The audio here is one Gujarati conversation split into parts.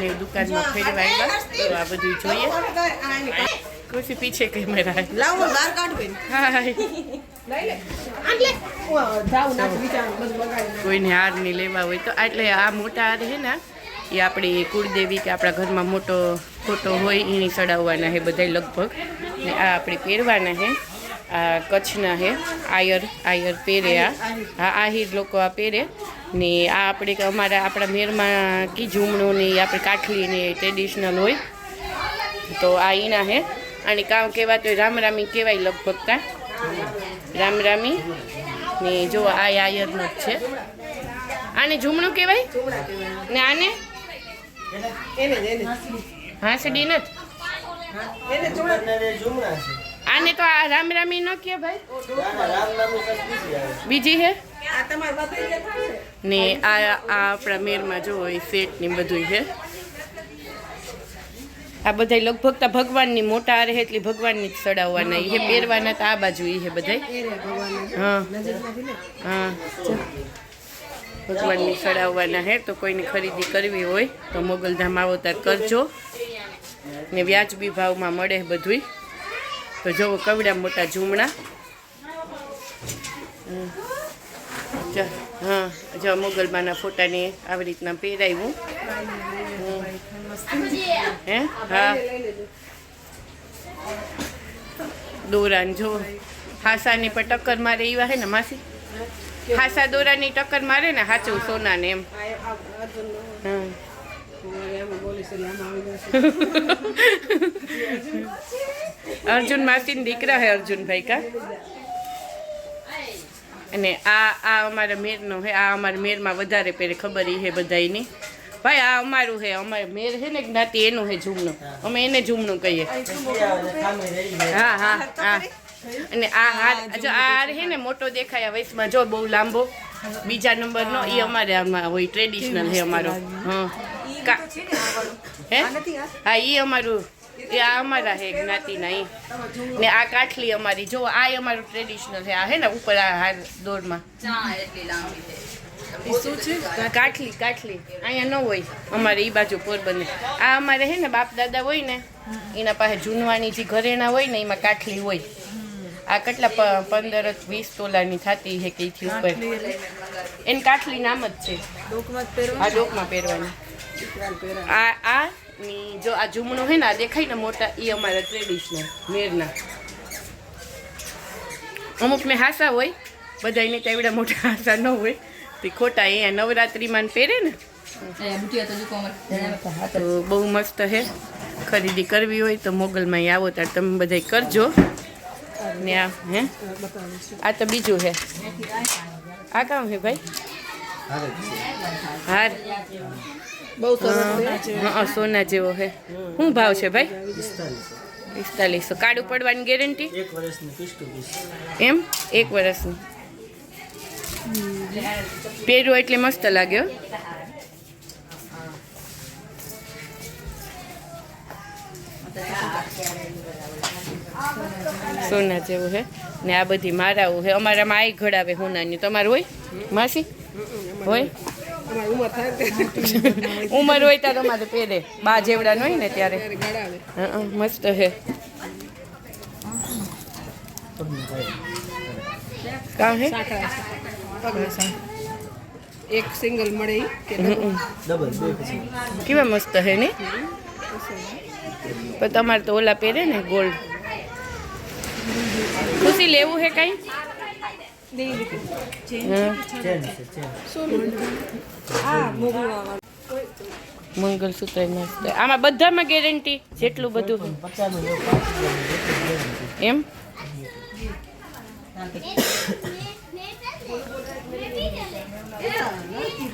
ને દુકાનમાં ફેરવા આવ્યા તો આ બધું જોઈએ. કુર્સી પીછે કેમેરા હે લાવો હાય. બધું બગાડી કોઈને હાર નહીં લેવા હોય તો. એટલે આ મોટા હાર છે ને એ આપણી કુળદેવી કે આપણા ઘરમાં મોટો ફોટો હોય એની ચડાવવાના છે બધા લગભગ. ને આ આપણે પહેરવાના છે. આ કચ્છના છે આયર આયર પહેરે આ. હા આહિર લોકો આ પહેરે. ને આ આપણે અમારા આપણા મેરમાં કી ઝૂમણું ને આપણે કાઠલી ને ટ્રેડિશનલ હોય. તો આ એના હે. અને કામ કહેવાય તો રામરામી કહેવાય લગભગ તા રામરામી ને જો આ આયરનો જ છે. આને ઝૂમણું કહેવાય? ને આને? હાંસડી નથી આને તો આ રામ રામી ન કે ભાઈ. બીજી હે? ને આ આ આપણા મેરમાં જો હોય સેટ ને બધું છે આ બધા લગભગ તો ભગવાનની મોટા આરે એટલે ભગવાનની જ ચડાવવાના એ પહેરવાના તો આ બાજુ એ છે બધા હા. હા. ભગવાનની ચડાવવાના હે, તો કોઈને ખરીદી કરવી હોય, તો મોગલધામ આવો ત્યારે કરજો. ને વ્યાજબી ભાવમાં મળે બધુંય. તો જોવો કવડા મોટા ઝૂમણા. હા જો મોગલબાના ફોટાને આવી રીતના પહેરાવ્યું. હે હા. દોરાન જો હાસાની પણ ટક્કર મારે એવા હે ને માસી? હાસા દોરાની ટક્કર મારે ને હાચું સોનાને એમ. આ અર્જુન માસીન દીકરા હે અર્જુનભાઈ કા? અને આ આ અમારા મેરનો હે, આ અમારા મેરમાં વધારે પહેરે ખબર એ હે બધાયની. ભાઈ, આ અમારું હે, અમારે મેર હે ને જ્ઞાતિ, એનું હે ઝૂમનું. અમે એને ઝૂમનું કહીએ. હા હા હા. અને આ હાર જો આ હાર હે ને મોટો દેખાય આ વયસમાં જો બહુ લાંબો. બીજા નંબરનો એ અમારે આમાં હોય ટ્રેડિશનલ હે અમારો. હા. હે? હા એ અમારું એ આ અમારા હે જ્ઞાતિના એ ને આ કાઠલી અમારી. જો આ અમારું ટ્રેડિશનલ છે. આ હે ને ઉપર આ હાર દોરમાં. કાઠલી કાઠલી. અહીંયા ન હોય. અમારે એ બાજુ પોરબંદર આ અમારે હે ને બાપ દાદા હોય ને એના પાસે જૂનવાની જે ઘરેણા હોય ને એમાં કાઠલી હોય. આ કેટલા પ- પંદર વીસ તોલાની થતી છે કઈથી ઉપર. એની કાઠલી નામ જ છે. આ ડોકમાં પહેરવાની. આ આ ની જો આ ઝૂમણું હે ને આ દેખાય ને મોટા એ અમારા ટ્રેડિશનલ મેરના. અમુક ને હાસા હોય બધાને તો એવડા મોટા હાસા ન હોય. તે ખોટા અહીંયા નવરાત્રિમાં પહેરે ને. તો બહુ મસ્ત હે. ખરીદી કરવી હોય તો મોગલમાં આવો ત્યારે તમે બધા કરજો. ને આ હે? આ તો બીજું હે. આ કામ હે ભાઈ? હાર. બહુ સરસ હા સોના જેવો હે શું ભાવ છે ભાઈ? પિસ્તાલીસો. કાળું પડવાની ગેરંટી? એક વર્ષની એમ? એક વર્ષની. પહેર્યો એટલે મસ્ત લાગ્યો સોના જેવું હે ને આ બધી મારાવું હે અમારામાં આઈ ઘડાવે હોનાની તમારું હોય? માસી? હોય? ઉંમર થાય ને. ઉંમર હોય ત્યારે અમારે પહેરે બા જેવડા ન હોય ને ત્યારે. મસ્ત હે. કામ હે. એક સિંગલ મળે કે કેવા મસ્ત હે ને? પણ તમારે તો ઓલા પહેરે ને ગોલ્ડ. ખુશી લેવું હે કઈ હા ચેન છે ચેન આ મોગલું મંગલસૂત્ર આમાં બધામાં ગેરંટી જેટલું બધું. એમ?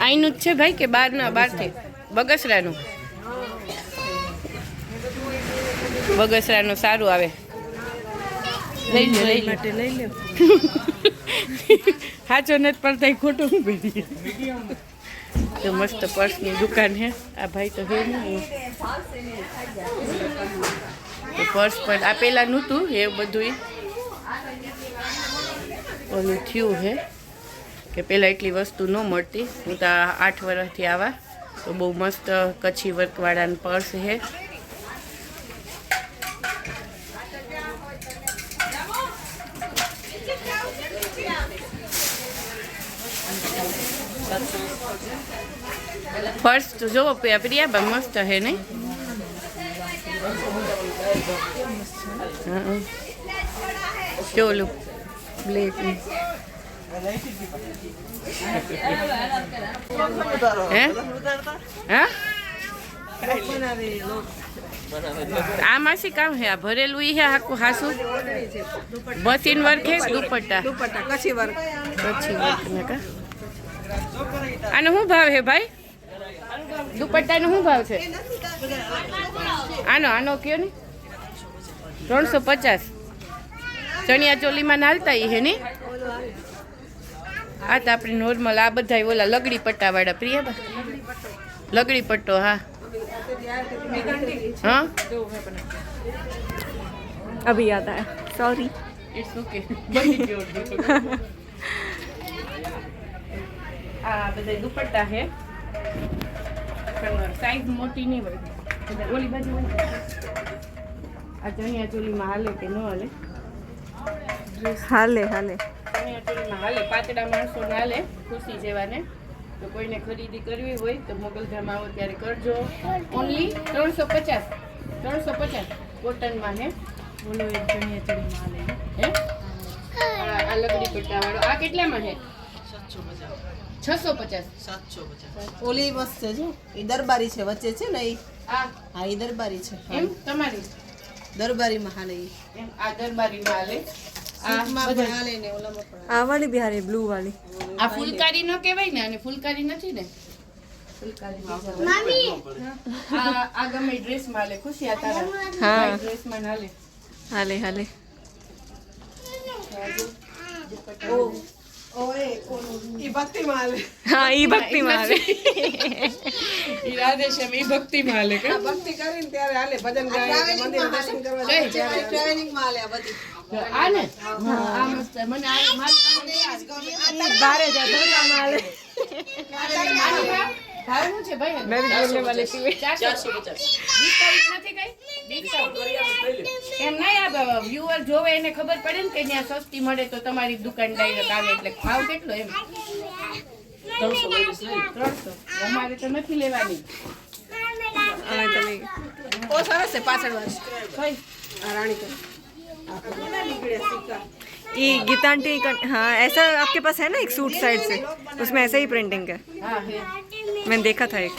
અહીંનું જ છે ભાઈ કે બહારના બહારથી બગસરાનું. બગસરાનું સારું આવે. લઈ લે લઈ માટે લઈ લે. સાચો નથી તઈ ખોટું પડી તો મસ્ત પર્સની દુકાન હે. આ ભાઈ તો હે નહીં તો પર્સ પણ આ પહેલાં નહોતું એ બધું ઓલું થયું હે કે પહેલાં એટલી વસ્તુ ન મળતી. હું તો આઠ વર્ષથી આવા. તો બહુ મસ્ત કચ્છી વર્કવાળાનું પર્સ છે પર્સ તો જોવો પ્રિયા બા મસ્ત હે નહીં ચોલું જો ઓલું બ્લેક હે હા આ માસી કામ હે આ ભરેલું ઈ હે હાકું હાસું મશીન વર્ક હે દુપટ્ટા દુપટ્ટા કચ્છી વર્ક પછી વર્ક ને કા આનો શું ભાવ હે ભાઈ? દુપટ્ટાનો શું ભાવ છે? આનો આનો કયો ને? ત્રણસો પચાસ. ચણિયા ચોલીમાં નાલતા એ હે ને? આ તો આપણે નોર્મલ આ બધા ઓલા લગડી પટ્ટાવાળા. પ્રિય લગડી પટ્ટો હા. હા? અભી યાદ આયા. સોરી ઇટ્સ ઓકે આ બધા દુપટ્ટા છે. સાઈઝ મોટી નહીં હોય. એટલે ઓલી બાજુ આ ચણિયા ચોલીમાં હાલે કે ન હાલે? હાલે હાલે. ચણિયા ચોલીમાં હાલે. પાતળા માણસો હાલે ખુશી જેવાને. તો કોઈને ખરીદી કરવી હોય તો મોગલધામ આવો ત્યારે કરજો. ઓનલી ત્રણસો પચાસ. ત્રણસો પચાસ. કોટનમાં ને બોલો એક ચણિયા ચોલીમાં હાલે. હે? આ લગડી પટ્ટાવાળો આ કેટલામાં છે સાતસો પચાસ. છસો પચાસ. સાતસો પચાસ. ઓલી બસ છે જો એ દરબારી છે વચ્ચે છે ને એ? હા. એ દરબારી છે. એમ? તમારી? દરબારીમાં હાલે એમ? આ દરબારીમાં હાલે આ વાળી બિહારી બ્લુ વાળી. આ ફૂલકારી નો કહેવાય અને ફૂલકારી નથી ને? આ ગમે ડ્રેસમાં હાલે. ખુશી આ તારા. હા. ડ્રેસમાં હાલે. હાલે હાલે. ઓય ભક્તિ માલે હા ઈ ભક્તિ માલે ઈ રાધેશ્યામ ઈ ભક્તિ માલે કે ભક્તિ કરીને ત્યારે હાલે ભજન ગાય મંદિર દર્શન કરવા જાય ટ્રેનિંગ માલે બધી આને આ મસ્ત મને આ મારી ભારે જાય ધોકા માલે ભાવ શું છે ભાઈ મેરેજ બોલને વાલે છે 450 ડિસ્કાઉન્ટ નથી કઈ એમ નહીં આ વ્યુઅર જોવે એને ખબર પડે ને કે જ્યાં સસ્તી મળે તો તમારી દુકાન ડાયરેક્ટ આવે એટલે ભાવ કેટલો એમ? 300 અમારે તો નથી લેવાની. તમે ઓ સરસ છે પાછળ વાત. રાણી તો ये गीतांटी का हाँ ऐसा आपके पास है ना एक सूट साइड से उसमें ऐसा ही प्रिंटिंग है હા હે मैंने देखा था एक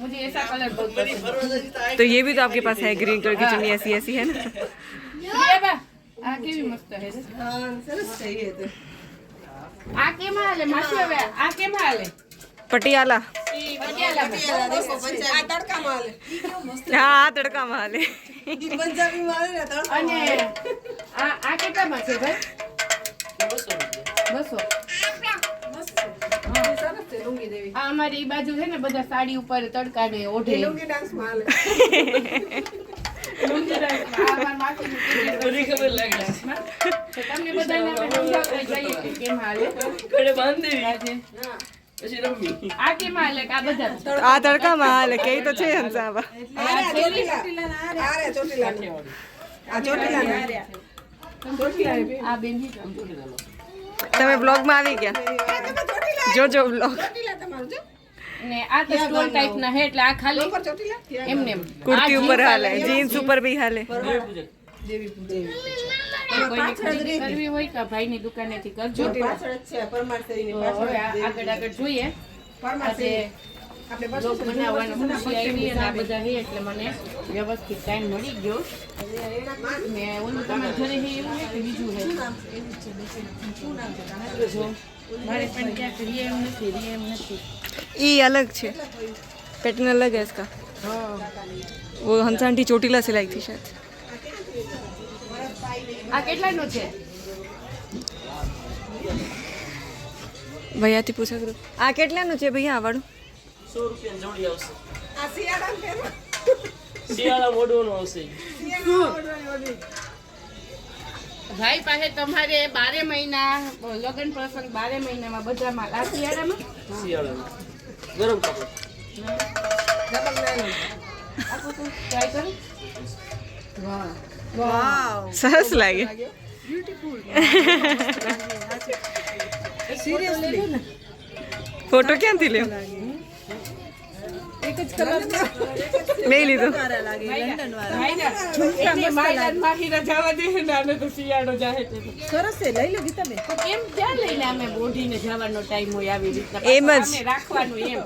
मुझे ऐसा कलर बहुत पसंद है तो ये भी तो आपके पास है ग्रीन कलर की चुन्नी ऐसी ऐसी है ना પ્રિયા બા, આ કેવી મસ્ત હે રે. હા સરસ છે એ તો આ કેમાં હાલે માસી હવે આ કેમાં હાલે पटियाला પટિયાલામાં. આ તડકામાં હાલે हाँ हाँ तड़का में हाले ઈ પંજાબીમાં હાલે ને તડકા અને આ આ કેટલામાં છે ભાઈ બસો. અમારી બાજુ છે ને બધા સાડી ઉપર તડકા ને ઓઢે લુંગી ડાન્સમાં આ તડકામાં ચોટીલા. તમે બ્લોગમાં આવી ગયા. જોજો બ્લોગ ને આ તો સ્ટોલ ટાઈપ ના હે એટલે આ ખાલી એમ ને કુર્તી ઉપર હાલે જીન્સ ઉપર બી હાલે. કરવી હોય કે ભાઈ ની દુકાને થી કરજો આગળ આગળ જોઈએ. બ્લોગ બનાવવાનો ખુશી આવી અને આ બધા હે એટલે મને વ્યવસ્થિત ટાઈમ મળી ગયો ને ઓલું તમારે ઘરે હે એવું હે કે બીજું હે જો મારે પણ ક્યાંક રીએ એમ નથી રીએ એમ નથી ये अलग छे पैटर्न अलग है इसका वो हंसा आंटी चोटीला सिलाई थी शायद આ કેટલાનો છે ભૈયાથી પૂછા કરું આ કેટલાનું છે ભૈયા આવાળું સો રૂપિયા જોડી આવશે આ શિયાળામાં પહેરો. શિયાળા મોઢવાનું આવશે ભાઈ પાસે તમારે બારે મહિના લગ્ન પ્રસંગ બારે મહિનામાં બધામાં આ શિયાળામાં? શિયાળામાં. ગરમ કપડ. ડબલ નાયલોન ટ્રાય કરું. વાહ. વાવ સરસ લાગે. બ્યુટીફુલ સિરિયસલી ફોટો ક્યાંથી લ્યો? એક જ કલર મેં લીધો. સરસ છે લઈ લો ગીતાબેન એમ ક્યાં લઈને અમે બોઢીને જવાનો ટાઈમ હોય આવી રીતના? એમ જ. રાખવાનું એમ.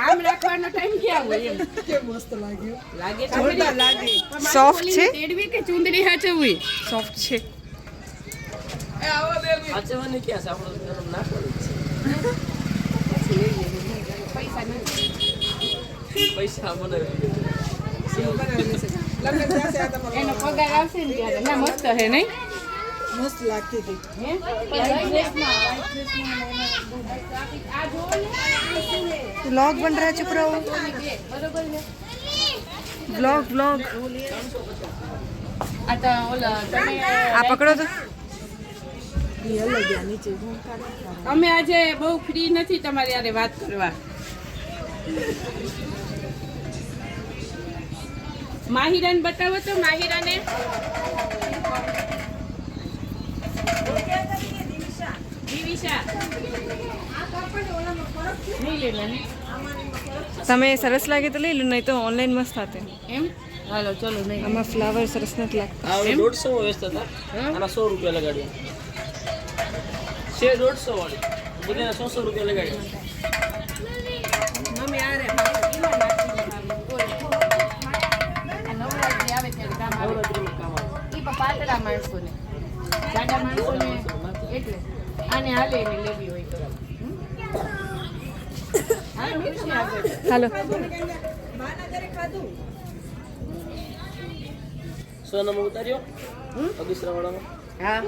આમ રાખવાનો ટાઈમ ક્યાં હોય એમ? કેમ મસ્ત લાગ્યું લાગે જોરદાર. લાગે. સોફ્ટ છે? તેડવી કે ચુંદડી હાચવવી? સોફ્ટ છે. ક્યાં છે? આપણો ગરમ નાખવાનું પૈસા નહીં મસ્ત હે નહીં? મસ્ત લાગતી હતી. બ્લોગ બન રહ્યા છો પ્રો બ્લોગ બ્લોગ આ પકડો તો. અમે આજે બહુ ફ્રી નથી તમારી યારે વાત કરવા. માહિરાને બતાવો તો માહિરાને. તમે સરસ લાગે તો લઈ લો નહીં તો ઓનલાઈન મસ્ત થાતે. એમ? હાલો ચલો નહીં આમાં ફ્લાવર સરસ નથી લાગતા. આ દોઢસો વેચતા હતા. આના સો રૂપિયા લગાડ્યા. છે દોઢસો વાળી. બધાને સો સો રૂપિયા લગાડ્યા. પાતળા માણસોને જાડા માણસોને એટલે આને હાલે એને લેવી હોય તો? હાલો, આગળ. ઉતાર્યો? અગિસરા વાળામાં હા.